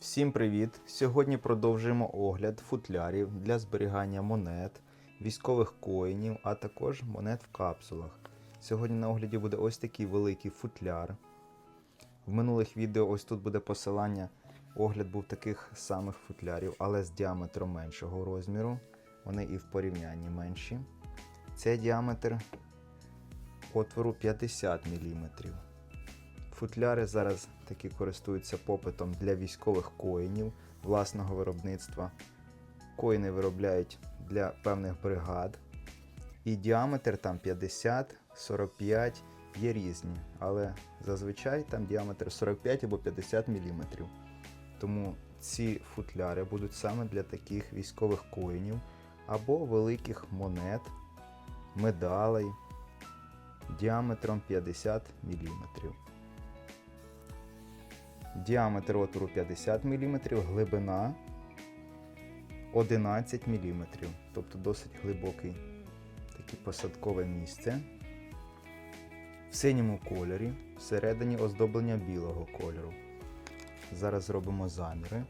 Всім привіт! Сьогодні продовжуємо огляд футлярів для зберігання монет, військових коїнів, а також монет в капсулах. Сьогодні на огляді буде ось такий великий футляр. В минулих відео ось тут буде посилання. Огляд був таких самих футлярів, але з діаметром меншого розміру. Вони і в порівнянні менші. Це діаметр отвору 50 мм. Футляри зараз такі користуються попитом для військових коїнів власного виробництва. Коїни виробляють для певних бригад. І діаметр там 50, 45 є різні, але зазвичай там діаметр 45 або 50 мм. Тому ці футляри будуть саме для таких військових коїнів або великих монет, медалей діаметром 50 мм. Діаметр отвору 50 мм, глибина 11 мм, тобто досить глибокий таке посадкове місце. В синьому кольорі, всередині оздоблення білого кольору. Зараз зробимо заміри.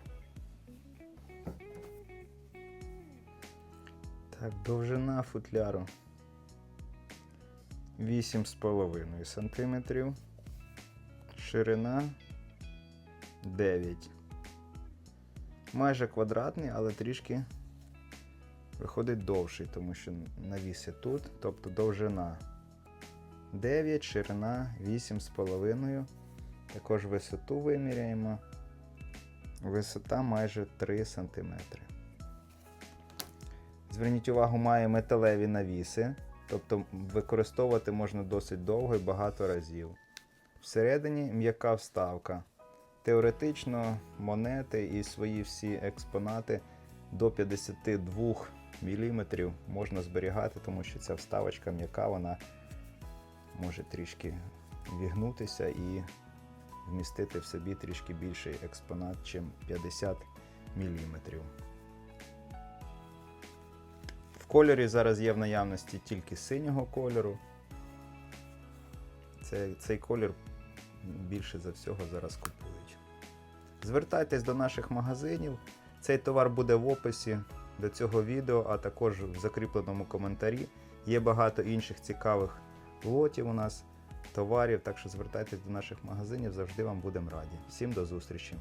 Так, довжина футляру 8,5 см. Ширина 9. Майже квадратний, але трішки виходить довший, тому що навіси тут, тобто довжина 9, ширина 8,5. Також висоту виміряємо. Висота майже 3 см. Зверніть увагу, має металеві навіси, тобто використовувати можна досить довго і багато разів. Всередині м'яка вставка. Теоретично монети і свої всі експонати до 52 мм можна зберігати, тому що ця вставочка м'яка, вона може трішки вігнутися і вмістити в собі трішки більший експонат, чим 50 мм. В кольорі зараз є в наявності тільки синього кольору. Це, цей колір більше за всього зараз купують. Звертайтесь до наших магазинів. Цей товар буде в описі до цього відео, а також в закріпленому коментарі. Є багато інших цікавих лотів у нас, товарів, так що звертайтесь до наших магазинів, завжди вам будемо раді. Всім до зустрічі!